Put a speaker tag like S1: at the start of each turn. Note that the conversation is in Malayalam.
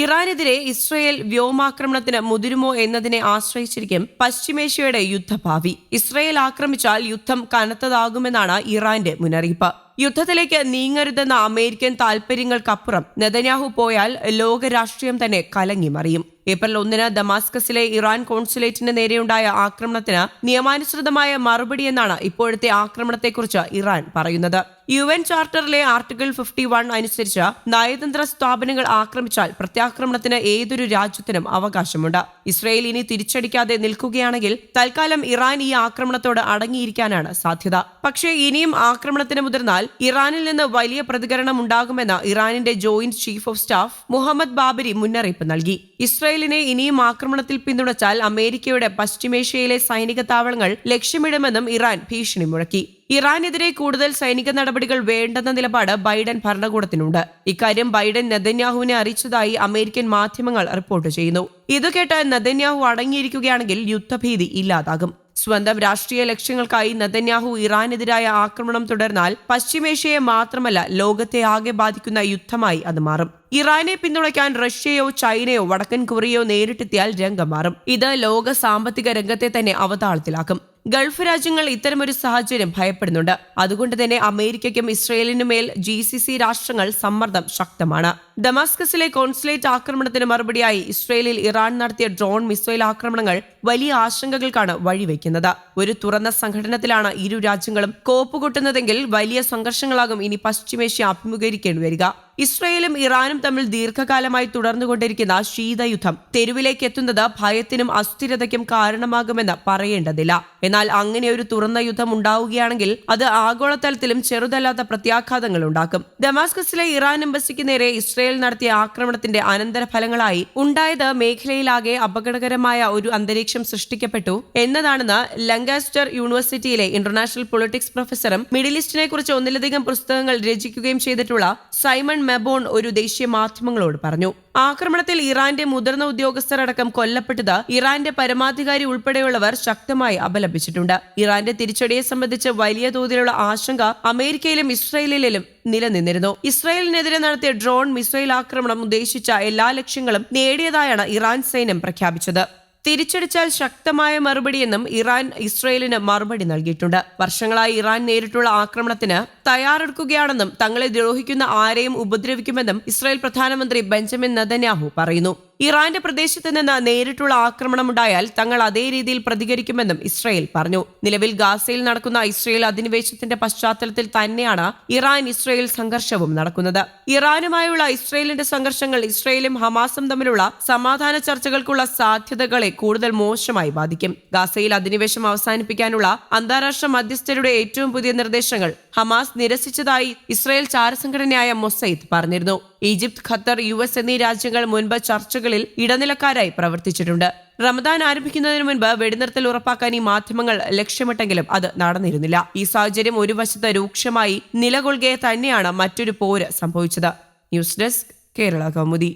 S1: ഇറാനെതിരെ ഇസ്രയേൽ വ്യോമാക്രമണത്തിന് മുതിരുമോ എന്നതിനെ ആശ്രയിച്ചിരിക്കും പശ്ചിമേഷ്യയുടെ യുദ്ധഭാവി. ഇസ്രയേൽ ആക്രമിച്ചാൽ യുദ്ധം കനത്തതാകുമെന്നാണ് ഇറാന്റെ മുന്നറിയിപ്പ്. യുദ്ധത്തിലേക്ക് നീങ്ങരുതെന്ന അമേരിക്കൻ താൽപര്യങ്ങൾക്കപ്പുറം നെതന്യാഹു പോയാൽ ലോക രാഷ്ട്രീയം തന്നെ കലങ്ങി മറിയും. ഏപ്രിൽ ഒന്നിന് ദമാസ്കസിലെ ഇറാൻ കോൺസുലേറ്റിന് നേരെയുണ്ടായ ആക്രമണത്തിന് നിയമാനുസൃതമായ മറുപടിയെന്നാണ് ഇപ്പോഴത്തെ ആക്രമണത്തെക്കുറിച്ച് ഇറാൻ പറയുന്നത്. യു എൻ ചാർട്ടറിലെ ആർട്ടിക്കിൾ ഫിഫ്റ്റി വൺ അനുസരിച്ച് നയതന്ത്ര സ്ഥാപനങ്ങൾ ആക്രമിച്ചാൽ പ്രത്യാക്രമണത്തിന് ഏതൊരു രാജ്യത്തിനും അവകാശമുണ്ട്. ഇസ്രയേൽ ഇനി തിരിച്ചടിക്കാതെ നിൽക്കുകയാണെങ്കിൽ തൽക്കാലം ഇറാൻ ഈ ആക്രമണത്തോട് അടങ്ങിയിരിക്കാനാണ് സാധ്യത. പക്ഷേ ഇനിയും ആക്രമണത്തിന് മുതിർന്നാൽ ഇറാനിൽ നിന്ന് വലിയ പ്രതികരണം ഉണ്ടാകുമെന്ന് ഇറാനിന്റെ joint chief of staff Mohammad Babri മുന്നറിയിപ്പ് നൽകി. ഇസ്രയേലിനെ ഇനിയും ആക്രമണത്തിൽ പിന്തുണച്ചാൽ അമേരിക്കയുടെ പശ്ചിമേഷ്യയിലെ സൈനിക താവളങ്ങൾ ലക്ഷ്യമിടുമെന്നും ഇറാൻ ഭീഷണി മുഴക്കി. ഇറാനെതിരെ കൂടുതൽ സൈനിക നടപടികൾ വേണ്ടെന്ന നിലപാട് ബൈഡൻ ഭരണകൂടത്തിനുണ്ട്. ഇക്കാര്യം ബൈഡൻ നെതന്യാഹുവിനെ അറിയിച്ചതായി അമേരിക്കൻ മാധ്യമങ്ങൾ റിപ്പോർട്ട് ചെയ്യുന്നു. ഇത് കേട്ട് നെതന്യാഹു അടങ്ങിയിരിക്കുകയാണെങ്കിൽ യുദ്ധഭീതി ഇല്ലാതാകും. സ്വന്തം രാഷ്ട്രീയ ലക്ഷ്യങ്ങൾക്കായി നെതന്യാഹു ഇറാനെതിരായ ആക്രമണം തുടർന്നാൽ പശ്ചിമേഷ്യയെ മാത്രമല്ല ലോകത്തെ ആകെ ബാധിക്കുന്ന യുദ്ധമായി അത് മാറും. ഇറാനെ പിന്തുണയ്ക്കാൻ റഷ്യയോ ചൈനയോ വടക്കൻ കൊറിയയോ നേരിട്ടെത്തിയാൽ രംഗം മാറും. ഇത് ലോക സാമ്പത്തിക രംഗത്തെ തന്നെ അവതാളത്തിലാക്കും. ഗൾഫ് രാജ്യങ്ങൾ ഇത്തരമൊരു സാഹചര്യം ഭയപ്പെടുന്നുണ്ട്. അതുകൊണ്ട് തന്നെ അമേരിക്കയ്ക്കും ഇസ്രയേലിനുമേൽ ജി സി സി രാഷ്ട്രങ്ങൾ സമ്മർദ്ദം ശക്തമാണ്. ഡമാസ്കസിലെ കോൺസുലേറ്റ് ആക്രമണത്തിന് മറുപടിയായി ഇസ്രയേലിൽ ഇറാൻ നടത്തിയ ഡ്രോൺ മിസൈൽ ആക്രമണങ്ങൾ വലിയ ആശങ്കകൾക്കാണ് വഴിവെക്കുന്നത്. ഒരു തുറന്ന സംഘടനത്തിലാണ് ഇരു രാജ്യങ്ങളും കോപ്പുകൊട്ടുന്നതെങ്കിൽ വലിയ സംഘർഷങ്ങളാകും ഇനി പശ്ചിമേഷ്യ അഭിമുഖീകരിക്കേണ്ടി വരിക. ഇസ്രയേലും ഇറാനും തമ്മിൽ ദീർഘകാലമായി തുടർന്നുകൊണ്ടിരിക്കുന്ന ശീതയുദ്ധം തെരുവിലേക്ക് എത്തുന്നത് ഭയത്തിനും അസ്ഥിരതയ്ക്കും കാരണമാകുമെന്ന് പറയേണ്ടതില്ല. എന്നാൽ അങ്ങനെ ഒരു തുറന്ന യുദ്ധം ഉണ്ടാവുകയാണെങ്കിൽ അത് ആഗോളതലത്തിലും ചെറുതല്ലാത്ത പ്രത്യാഘാതങ്ങൾ ഉണ്ടാക്കും. ഡമാസ്കസിലെ ഇറാൻ എംബസിക്ക് നേരെ ഇസ്രയേൽ നടത്തിയ ആക്രമണത്തിന്റെ അനന്തരഫലങ്ങളായി ഉണ്ടായത് മേഖലയിലാകെ അപകടകരമായ ഒരു അന്തരീക്ഷം സൃഷ്ടിക്കപ്പെട്ടു എന്നതാണെന്ന് ലങ്കാസ്റ്റർ യൂണിവേഴ്സിറ്റിയിലെ ഇന്റർനാഷണൽ പൊളിറ്റിക്സ് പ്രൊഫസറും മിഡിൽ ഈസ്റ്റിനെ കുറിച്ച് ഒന്നിലധികം പുസ്തകങ്ങൾ രചിക്കുകയും ചെയ്തിട്ടുള്ള സൈമൺ മെബോൺ ഒരു ദേശീയ മാധ്യമങ്ങളോട് പറഞ്ഞു. ആക്രമണത്തിൽ ഇറാന്റെ മുതിർന്ന ഉദ്യോഗസ്ഥരടക്കം കൊല്ലപ്പെട്ടത് ഇറാന്റെ പരമാധികാരി ഉൾപ്പെടെയുള്ളവർ ശക്തമായി അപലപിച്ചിട്ടുണ്ട്. ഇറാന്റെ തിരിച്ചടിയെ സംബന്ധിച്ച് വലിയ തോതിലുള്ള ആശങ്ക അമേരിക്കയിലും ഇസ്രയേലിലും നിലനിന്നിരുന്നു. ഇസ്രായേലിനെതിരെ നടത്തിയ ഡ്രോൺ മിസൈൽ ആക്രമണം ഉദ്ദേശിച്ച എല്ലാ ലക്ഷ്യങ്ങളും നേടിയതായാണ് ഇറാൻ സൈന്യം പ്രഖ്യാപിച്ചത്. തിരിച്ചടിച്ചാൽ ശക്തമായ മറുപടിയെന്നും ഇറാൻ ഇസ്രയേലിന് മറുപടി നൽകിയിട്ടുണ്ട്. വർഷങ്ങളായി ഇറാൻ നേരിട്ടുള്ള ആക്രമണത്തിന് തയ്യാറെടുക്കുകയാണെന്നും തങ്ങളെ ദ്രോഹിക്കുന്ന ആരെയും ഉപദ്രവിക്കുമെന്നും ഇസ്രായേൽ പ്രധാനമന്ത്രി ബെഞ്ചമിൻ നദന്യാഹു പറയുന്നു. ഇറാന്റെ പ്രദേശത്ത് നിന്ന് നേരിട്ടുള്ള ആക്രമണമുണ്ടായാൽ തങ്ങൾ അതേ രീതിയിൽ പ്രതികരിക്കുമെന്നും ഇസ്രയേൽ പറഞ്ഞു. നിലവിൽ ഗാസയിൽ നടക്കുന്ന ഇസ്രയേൽ അധിനിവേശത്തിന്റെ പശ്ചാത്തലത്തിൽ തന്നെയാണ് ഇറാൻ ഇസ്രയേൽ സംഘർഷവും നടക്കുന്നത്. ഇറാനുമായുള്ള ഇസ്രയേലിന്റെ സംഘർഷങ്ങൾ ഇസ്രയേലും ഹമാസും തമ്മിലുള്ള സമാധാന ചർച്ചകൾക്കുള്ള സാധ്യതകളെ കൂടുതൽ മോശമായി ബാധിക്കും. ഗാസയിൽ അധിനിവേശം അവസാനിപ്പിക്കാനുള്ള അന്താരാഷ്ട്ര മധ്യസ്ഥരുടെ ഏറ്റവും പുതിയ നിർദ്ദേശങ്ങൾ ഹമാസ് നിരസിച്ചതായി ഇസ്രയേൽ ചാരസംഘടനയായ മൊസൈദ് പറഞ്ഞിരുന്നു. ഈജിപ്ത് ഖത്തർ യു എസ് എന്നീ രാജ്യങ്ങൾ മുൻപ് ചർച്ചകളിൽ ഇടനിലക്കാരായി പ്രവർത്തിച്ചിട്ടുണ്ട്. റമദാൻ ആരംഭിക്കുന്നതിന് മുൻപ് വെടിനിർത്തൽ ഉറപ്പാക്കാൻ ഈ മാധ്യമങ്ങൾ ലക്ഷ്യമിട്ടെങ്കിലും അത് നടന്നിരുന്നില്ല. ഈ സാഹചര്യം ഒരു വശത്ത് രൂക്ഷമായി നിലകൊള്ളുകയെ തന്നെയാണ് മറ്റൊരു പോര് സംഭവിച്ചത്. News desk Kerala Kaumudi.